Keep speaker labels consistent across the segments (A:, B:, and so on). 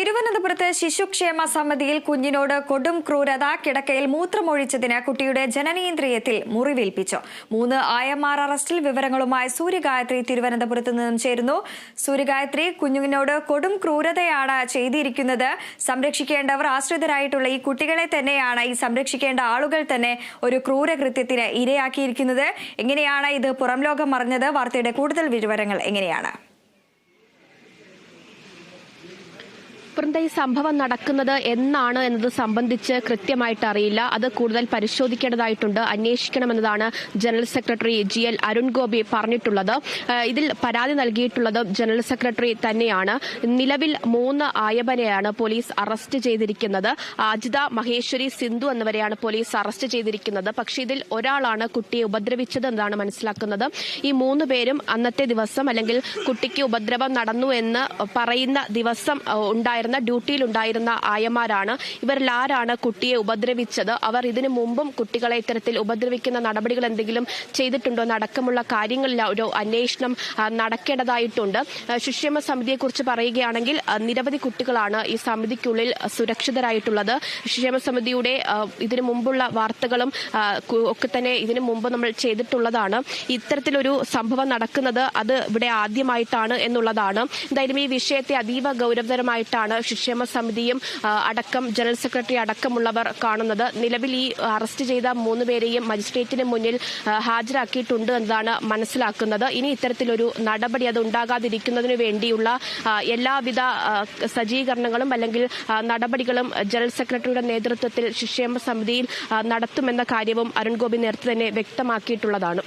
A: തിരുവനന്തപുരത്ത് ശിശുക്ഷേമ സമിതിയിൽ കുഞ്ഞിനോട് കൊടും ക്രൂരത കിടക്കയിൽ മൂത്രമൊഴിച്ചതിന് കുട്ടിയുടെ ജനനേന്ദ്രിയത്തിൽ മുറിവേൽപ്പിച്ചു. മൂന്ന് ആയമാർ അറസ്റ്റിൽ വിവരങ്ങളുമായി സൂര്യഗായത്രി തിരുവനന്തപുരത്ത് നിന്നും ചേരുന്നു. സൂര്യഗായത്രി കുഞ്ഞിനോട് കൊടും ക്രൂരതയാണ് ചെയ്തിരിക്കുന്നത്. സംരക്ഷിക്കേണ്ടവർ ആശ്രിതരായിട്ടുള്ള ഈ കുട്ടികളെ തന്നെയാണ് ഈ സംരക്ഷിക്കേണ്ട ആളുകൾ തന്നെ ഒരു ക്രൂരകൃത്യത്തിന് ഇരയാക്കിയിരിക്കുന്നത്. എങ്ങനെയാണ് ഇത് പുറം ലോകം അറിഞ്ഞത്? വാർത്തയുടെ കൂടുതൽ വിവരങ്ങൾ എങ്ങനെയാണ്?
B: വൃന്ദ ഈ സംഭവം നടക്കുന്നത് എന്നാണ് എന്നത് സംബന്ധിച്ച് കൃത്യമായിട്ട് അറിയില്ല. അത് കൂടുതൽ പരിശോധിക്കേണ്ടതായിട്ടുണ്ട്. അന്വേഷിക്കണമെന്നതാണ് general secretary G L Arun Gopi പറഞ്ഞിട്ടുള്ളത് ഇതിൽ പരാതി നൽകിയിട്ടുള്ളത് ജനറൽ സെക്രട്ടറി തന്നെയാണ്. നിലവിൽ മൂന്ന് ആയവരെയാണ് പോലീസ് അറസ്റ്റ് ചെയ്തിരിക്കുന്നത്. അജിത മഹേശ്വരി സിന്ധു എന്നിവരെയാണ് പോലീസ് അറസ്റ്റ് ചെയ്തിരിക്കുന്നത്. പക്ഷേ ഇതിൽ ഒരാളാണ് കുട്ടിയെ ഉപദ്രവിച്ചത് എന്നാണ് മനസ്സിലാക്കുന്നത്. ഈ മൂന്ന് പേരും അന്നത്തെ ദിവസം അല്ലെങ്കിൽ കുട്ടിക്ക് ഉപദ്രവം നടന്നു എന്ന് പറയുന്ന ദിവസം ഏഹ് ഉണ്ടായിരുന്ന ഡ്യൂട്ടിയിലുണ്ടായിരുന്ന ആയമാരാണ്. ഇവരിൽ ആരാണ് കുട്ടിയെ ഉപദ്രവിച്ചത്? അവർ ഇതിനു മുമ്പും കുട്ടികളെ ഇത്തരത്തിൽ ഉപദ്രവിക്കുന്ന നടപടികൾ എന്തെങ്കിലും ചെയ്തിട്ടുണ്ടോ? എന്നടക്കമുള്ള കാര്യങ്ങളിൽ ഒരു അന്വേഷണം നടക്കേണ്ടതായിട്ടുണ്ട്. ശിഷ്യമ സമിതിയെക്കുറിച്ച് പറയുകയാണെങ്കിൽ നിരവധി കുട്ടികളാണ് ഈ സമിതിക്കുള്ളിൽ സുരക്ഷിതരായിട്ടുള്ളത്. ശിഷ്യമ സമിതിയുടെ ഇതിനു മുമ്പുള്ള വാർത്തകളും ഒക്കെ തന്നെ ഇതിനു മുമ്പ് നമ്മൾ ചെയ്തിട്ടുള്ളതാണ്. ഇത്തരത്തിലൊരു സംഭവം നടക്കുന്നത് അത് ഇവിടെ ആദ്യമായിട്ടാണ് എന്നുള്ളതാണ്. എന്തായാലും ഈ വിഷയത്തെ അതീവ ഗൗരവതരമായിട്ടാണ് ശിക്ഷേമ സമിതിയും അടക്കം ജനറൽ സെക്രട്ടറി അടക്കമുള്ളവർ കാണുന്നത്. നിലവിൽ ഈ അറസ്റ്റ് ചെയ്ത മൂന്ന് പേരെയും മജിസ്ട്രേറ്റിന് മുന്നിൽ ഹാജരാക്കിയിട്ടുണ്ട് എന്നതാണ് മനസ്സിലാക്കുന്നത്. ഇനി ഇത്തരത്തിലൊരു നടപടി അത് ഉണ്ടാകാതിരിക്കുന്നതിനു വേണ്ടിയുള്ള എല്ലാവിധ സജ്ജീകരണങ്ങളും അല്ലെങ്കിൽ നടപടികളും ജനറൽ സെക്രട്ടറിയുടെ നേതൃത്വത്തിൽ ശിക്ഷേമ സമിതിയിൽ നടത്തുമെന്ന കാര്യവും അരുൺ ഗോപി നേരത്തെ തന്നെ വ്യക്തമാക്കിയിട്ടുള്ളതാണ്.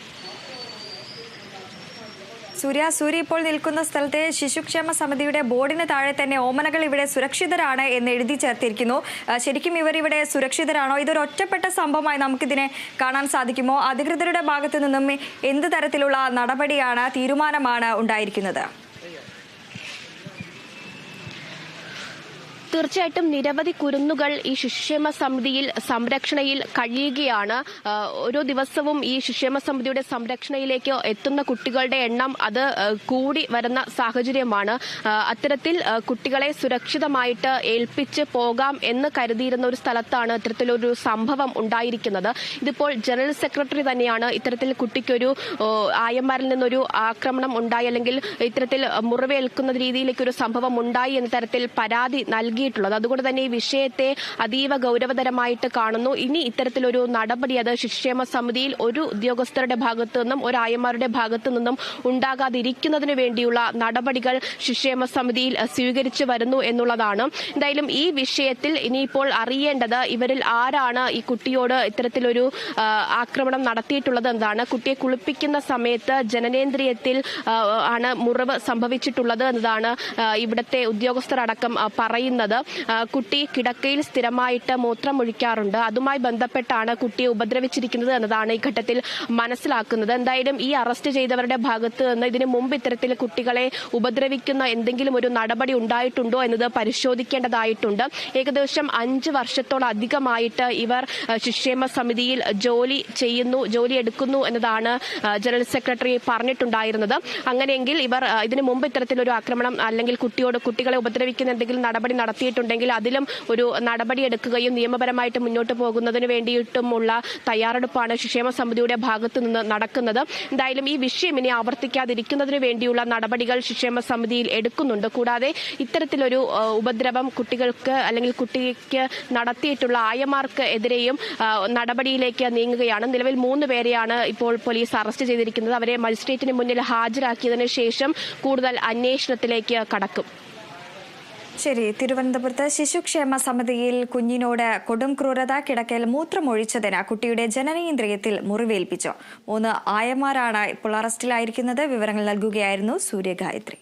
A: സൂര്യ സൂര്യ ഇപ്പോൾ നിൽക്കുന്ന സ്ഥലത്തെ ശിശുക്ഷേമ സമിതിയുടെ ബോർഡിന് താഴെ തന്നെ ഓമനകൾ ഇവിടെ സുരക്ഷിതരാണ് എന്ന് എഴുതി ചേർത്തിരിക്കുന്നു. ശരിക്കും ഇവർ ഇവിടെ സുരക്ഷിതരാണോ? ഇതൊരു ഒറ്റപ്പെട്ട സംഭവമായി നമുക്കിതിനെ കാണാൻ സാധിക്കുമോ? അധികൃതരുടെ ഭാഗത്തു നിന്നും എന്ത് തരത്തിലുള്ള നടപടിയാണ് തീരുമാനമാണ് ഉണ്ടായിരിക്കുന്നത്?
B: തീർച്ചയായിട്ടും നിരവധി കുരുന്നുകൾ ഈ ശിശുക്ഷേമ സമിതിയിൽ സംരക്ഷണയിൽ കഴിയുകയാണ്. ഓരോ ദിവസവും ഈ ശിശുക്ഷേമ സമിതിയുടെ സംരക്ഷണയിലേക്ക് എത്തുന്ന കുട്ടികളുടെ എണ്ണം അത് കൂടി വരുന്ന സാഹചര്യമാണ്. അത്തരത്തിൽ കുട്ടികളെ സുരക്ഷിതമായിട്ട് ഏൽപ്പിച്ച് പോകാം എന്ന് കരുതിയിരുന്ന ഒരു സ്ഥലത്താണ് ഇത്തരത്തിലൊരു സംഭവം ഉണ്ടായിരിക്കുന്നത്. ഇതിപ്പോൾ ജനറൽ സെക്രട്ടറി തന്നെയാണ് ഇത്തരത്തിൽ കുട്ടിക്കൊരു ആയമാരിൽ നിന്നൊരു ആക്രമണം ഉണ്ടായി അല്ലെങ്കിൽ ഇത്തരത്തിൽ മുറിവേൽക്കുന്ന രീതിയിലേക്ക് ഒരു സംഭവം ഉണ്ടായി എന്ന തരത്തിൽ പരാതി നൽകിയിട്ടുള്ളത്. അതുകൊണ്ട് തന്നെ ഈ വിഷയത്തെ അതീവ ഗൗരവതരമായിട്ട് കാണുന്നു. ഇനി ഇത്തരത്തിലൊരു നടപടി അത് ശിക്ഷേമ സമിതിയിൽ ഒരു ഉദ്യോഗസ്ഥരുടെ ഭാഗത്തു നിന്നും ഒരു ആയമാരുടെ ഭാഗത്തു നിന്നും ഉണ്ടാകാതിരിക്കുന്നതിന് വേണ്ടിയുള്ള നടപടികൾ ശിക്ഷേമ സമിതിയിൽ സ്വീകരിച്ചു വരുന്നു എന്നുള്ളതാണ്. എന്തായാലും ഈ വിഷയത്തിൽ ഇനിയിപ്പോൾ അറിയേണ്ടത് ഇവരിൽ ആരാണ് ഈ കുട്ടിയോട് ഇത്തരത്തിലൊരു ആക്രമണം നടത്തിയിട്ടുള്ളത് എന്നതാണ്. കുട്ടിയെ കുളിപ്പിക്കുന്ന സമയത്ത് ജനനേന്ദ്രിയത്തിൽ ആണ് മുറിവ് സംഭവിച്ചിട്ടുള്ളത് എന്നതാണ് ഇവിടുത്തെ ഉദ്യോഗസ്ഥരടക്കം പറയുന്നത്. പറയുന്നത് കുട്ടി കിടക്കയിൽ സ്ഥിരമായിട്ട് മൂത്രം ഒഴിക്കാറുണ്ട് അതുമായി ബന്ധപ്പെട്ടാണ് കുട്ടിയെ ഉപദ്രവിച്ചിരിക്കുന്നത് എന്നതാണ് ഈ ഘട്ടത്തിൽ മനസ്സിലാക്കുന്നത്. എന്തായാലും ഈ അറസ്റ്റ് ചെയ്തവരുടെ ഭാഗത്ത് നിന്ന് ഇതിനു മുമ്പ് ഇത്തരത്തിൽ കുട്ടികളെ ഉപദ്രവിക്കുന്ന എന്തെങ്കിലും ഒരു നടപടി ഉണ്ടായിട്ടുണ്ടോ എന്നത് പരിശോധിക്കേണ്ടതായിട്ടുണ്ട്. ഏകദേശം അഞ്ച് വർഷത്തോളം അധികമായിട്ട് ഇവർ ശിക്ഷേമ സമിതിയിൽ ജോലി ചെയ്യുന്നു ജോലി എടുക്കുന്നു എന്നതാണ് ജനറൽ സെക്രട്ടറി പറഞ്ഞിട്ടുണ്ടായിരുന്നത്. അങ്ങനെയെങ്കിൽ ഇവർ ഇതിനു മുമ്പ് ഇത്തരത്തിലൊരു ആക്രമണം അല്ലെങ്കിൽ കുട്ടിയോട് കുട്ടികളെ ഉപദ്രവിക്കുന്ന എന്തെങ്കിലും നടപടി നടത്തിയിട്ടുണ്ടെങ്കിൽ അതിലും ഒരു നടപടി എടുക്കുകയും നിയമപരമായിട്ട് മുന്നോട്ട് പോകുന്നതിന് വേണ്ടിയിട്ടുമുള്ള തയ്യാറെടുപ്പാണ് ശിക്ഷേമ സമിതിയുടെ ഭാഗത്തു നിന്ന് നടക്കുന്നത്. എന്തായാലും ഈ വിഷയം ഇനി ആവർത്തിക്കാതിരിക്കുന്നതിന് വേണ്ടിയുള്ള നടപടികൾ ശിക്ഷേമ സമിതിയിൽ എടുക്കുന്നുണ്ട്. കൂടാതെ ഇത്തരത്തിലൊരു ഉപദ്രവം കുട്ടികൾക്ക് അല്ലെങ്കിൽ കുട്ടിക്ക് നടത്തിയിട്ടുള്ള ആയമാർക്ക് എതിരെയും നടപടിയിലേക്ക് നീങ്ങുകയാണ്. നിലവിൽ മൂന്ന് പേരെയാണ് ഇപ്പോൾ പോലീസ് അറസ്റ്റ് ചെയ്തിരിക്കുന്നത്. അവരെ മജിസ്ട്രേറ്റിന് മുന്നിൽ ഹാജരാക്കിയതിനു ശേഷം കൂടുതൽ അന്വേഷണത്തിലേക്ക് കടക്കും.
A: ശരി തിരുവനന്തപുരത്ത് ശിശുക്ഷേമ സമിതിയിൽ കുഞ്ഞിനോട് കൊടും ക്രൂരത കിടക്കയിൽ മൂത്രമൊഴിച്ചതിന് കുട്ടിയുടെ ജനനേന്ദ്രിയത്തിൽ മുറിവേൽപ്പിച്ചു. മൂന്ന് ആയമാരാണ് ഇപ്പോൾ അറസ്റ്റിലായിരിക്കുന്നത്. വിവരങ്ങൾ നൽകുകയായിരുന്നു സൂര്യഗായത്രി.